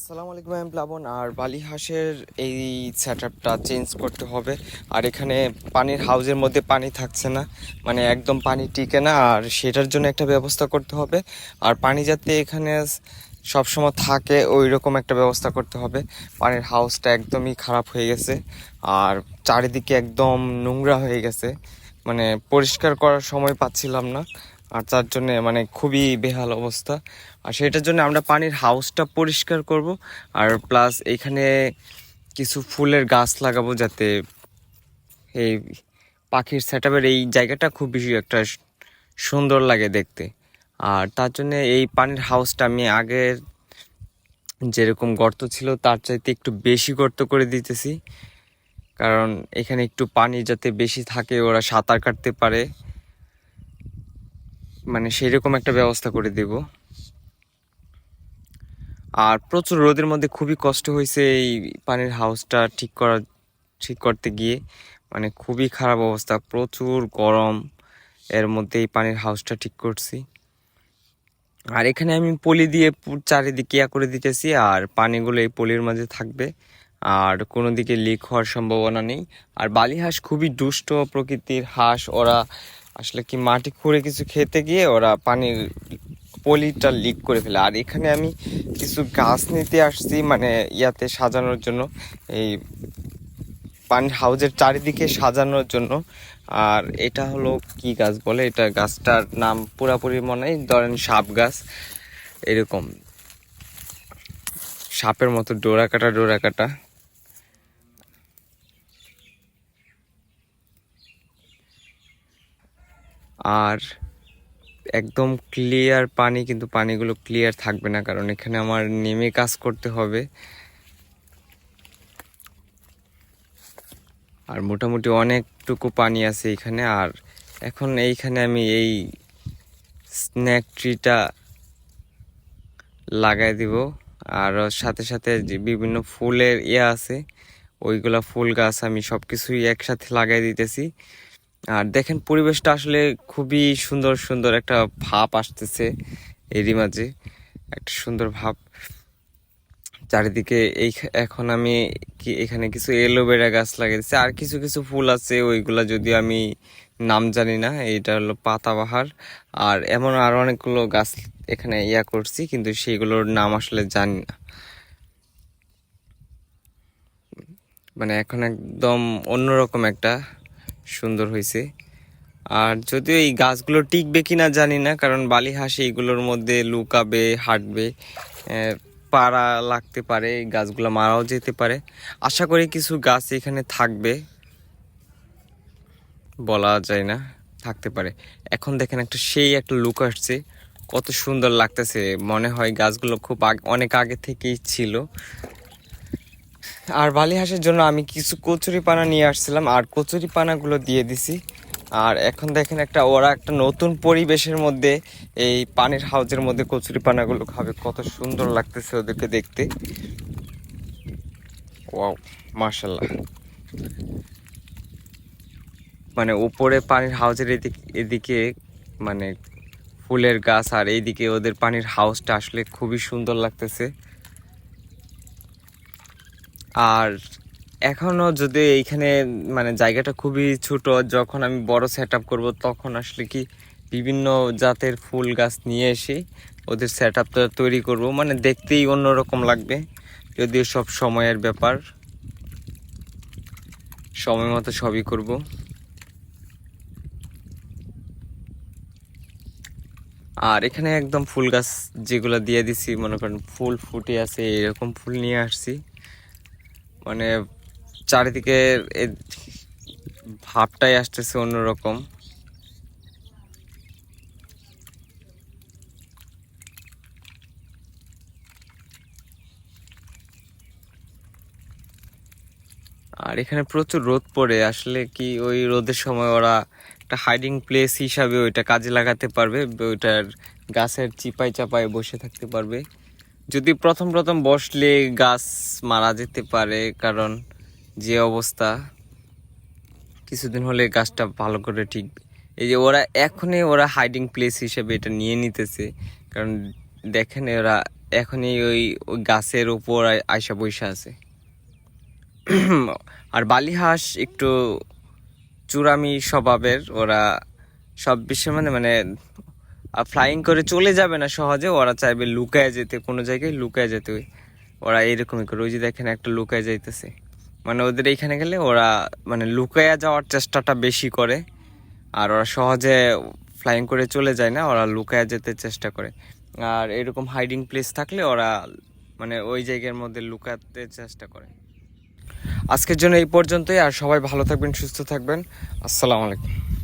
আসসালামু আলাইকুম আমি প্লাবন। আর বালি হাঁসের এই সেট আপটা চেঞ্জ করতে হবে। আর এখানে পানির হাউজের মধ্যে পানি থাকছে না। মানে একদম পানি টিকে না, আর সেটার জন্য একটা ব্যবস্থা করতে হবে। আর পানি যাতে এখানে সবসময় থাকে ওই রকম একটা ব্যবস্থা করতে হবে। পানির হাউসটা একদমই খারাপ হয়ে গেছে। আর চারিদিকে একদম নোংরা হয়ে গেছে। মানে পরিষ্কার করার সময় পাচ্ছিলাম না। আর তার জন্য মানে খুবই বেহাল অবস্থা। আর সেটার জন্য আমরা পানির হাউসটা পরিষ্কার করব, আর প্লাস এখানে কিছু ফুলের গাছ লাগাবো যাতে এই পাখির সেট এই জায়গাটা খুব বেশি একটা সুন্দর লাগে দেখতে। আর তার জন্য এই পানির হাউসটা আমি আগের যেরকম গর্ত ছিল তার চাইতে একটু বেশি গর্ত করে দিতেছি। কারণ এখানে একটু পানি যাতে বেশি থাকে, ওরা সাঁতার কাটতে পারে। মানে সেই রকম একটা ব্যবস্থা করে দেব। আর প্রচুর রোদের মধ্যে খুবই কষ্ট হয়েছে এই পানির হাউসটা ঠিক করা, ঠিক করতে গিয়ে। মানে খুবই খারাপ অবস্থা, প্রচুর গরম। এর মধ্যে এই পানির হাউসটা ঠিক করছি। আর এখানে আমি পলি দিয়ে চারিদিকে ইয়া করে দিতেছি আর পানিগুলো এই পলির মাঝে থাকবে। আর কোনো দিকে লিক হওয়ার সম্ভাবনা নেই। আর বালি হাঁস খুবই দুষ্ট প্রকৃতির হাঁস, ওরা আসলে কি মাটি খুঁড়ে কিছু খেতে গিয়ে ওরা পানির পলিটা লিক করে ফেলে। আর এখানে আমি কিছু গাছ নিতে আসছি মানে ইয়াতে সাজানোর জন্য। এই পানির হাউজের চারিদিকে সাজানোর জন্য। আর এটা হলো কি গাছ বলে? এটা গাছটার নাম পুরাপুরি মনে নেই। ধরেন সাপ গাছ। এরকম। সাপের মতো ডোরা কাটা ডোরা কাটা আর একদম ক্লিয়ার পানি, কিন্তু পানিগুলো ক্লিয়ার থাকবে না, কারণ এখানে আমার নেমে কাজ করতে হবে। আর মোটামুটি অনেকটুকু পানি আছে এখানে, আর এখন এইখানে আমি এই স্ন্যাক ট্রিটা লাগাই দিব। আর সাথে সাথে যে বিভিন্ন ফুলের ইয়ে আছে, ওইগুলা ফুল গাছ আমি সব কিছুই একসাথে লাগাই দিতেছি। আর দেখেন পরিবেশটা আসলে খুবই সুন্দর সুন্দর একটা ভাব আসতেছে এরই মাঝে, একটা সুন্দর ভাব। চারিদিকে এই এখন আমি কি এখানে কিছু এলোভেরা গাছ লাগিয়েছি, আর কিছু কিছু ফুল আছে, ওইগুলা যদিও আমি নাম জানি না এটা হলো পাতাবাহার। আর এমন আরও অনেকগুলো গাছ এখানে ইয়া করছি, কিন্তু সেইগুলোর নাম আসলে জানি না। মানে এখন একদম অন্যরকম একটা সুন্দর হয়েছে। আর যদিও এই গাছগুলো টিকবে কি না জানি না, কারণ বালি হাঁস এইগুলোর মধ্যে লুকাবে, হাঁটবে পাড়া লাগতে পারে, এই গাছগুলো মারাও যেতে পারে। আশা করি কিছু গাছ এখানে থাকবে। বলা যায় না, থাকতে পারে। এখন দেখেন একটা সেই একটা লুক আসছে, কত সুন্দর লাগতেছে। মনে হয় গাছগুলো খুব অনেক আগে থেকেই ছিল। আর বালি হাঁসের জন্য আমি কিছু কচুরি পানা নিয়ে আসছিলাম, আর কচুরি পানাগুলো দিয়ে দিছি। আর এখন দেখেন একটা, ওরা একটা নতুন পরিবেশের মধ্যে, এই পানির হাউজের মধ্যে কচুরি পানাগুলো খাবে। কত সুন্দর লাগতেছে ওদেরকে দেখতে। ওয়াও মার্শাল্লাহ মানে উপরে পানির হাউজের এদিকে এদিকে মানে ফুলের গাছ আর এইদিকে ওদের পানির হাউসটা আসলে খুবই সুন্দর লাগতেছে। আর এখনও যদি এইখানে মানে জায়গাটা খুবই ছোট, যখন আমি বড় সেট আপ করব, তখন আসলে কি বিভিন্ন জাতের ফুল গাছ নিয়ে এসে ওদের সেট আপটা তৈরি করব। মানে দেখতেই অন্যরকম লাগবে, যদিও সব সময়ের ব্যাপার। সময় মতো সবই করব। আর এখানে একদম ফুল গাছ যেগুলো দিয়ে দিছি, মনে করেন ফুল ফুটে আছে, এরকম ফুল নিয়ে আসছি। মানে চারিদিকে ভাবটাই আসতেছে অন্যরকম। আর এখানে প্রচুর রোদ পড়ে, আসলে কি ওই রোদের সময় ওরা একটা হাইডিং প্লেস হিসাবে ওইটা কাজে লাগাতে পারবে, ওইটার গাছের চিপাই চাপায় বসে থাকতে পারবে। যদি প্রথম প্রথম বসলে গাছ মারা যেতে পারে, কারণ যে অবস্থা, কিছুদিন হলে গাছটা ভালো করে ঠিক, এই যে ওরা এখনই ওরা হাইডিং প্লেস হিসেবে এটা নিয়ে নিতেছে, কারণ দেখেন ওরা এখনই ওই ওই গাছের উপর আয়সা বৈশা আছে। আর বালি হাঁস একটু চূড়ামি স্বভাবের, ওরা সব বিষয় মানে মানে ফ্লাইং করে চলে যাবে না সহজে, ওরা চাইবে লুকায় যেতে, কোনো জায়গায় লুকায় যেতে। ওরা এরকমই করে। ওই যে দেখেন একটা লুকায় যাইতেছে। মানে ওদের এইখানে গেলে ওরা মানে লুকায়া যাওয়ার চেষ্টাটা বেশি করে। আর ওরা সহজে ফ্লাইং করে চলে যায় না, ওরা লুকায়া যেতে চেষ্টা করে। আর এরকম হাইডিং প্লেস থাকলে ওরা মানে ওই জায়গার মধ্যে লুকাতে চেষ্টা করে। আজকের জন্য এই পর্যন্তই, আর সবাই ভালো থাকবেন, সুস্থ থাকবেন। আসসালামু আলাইকুম।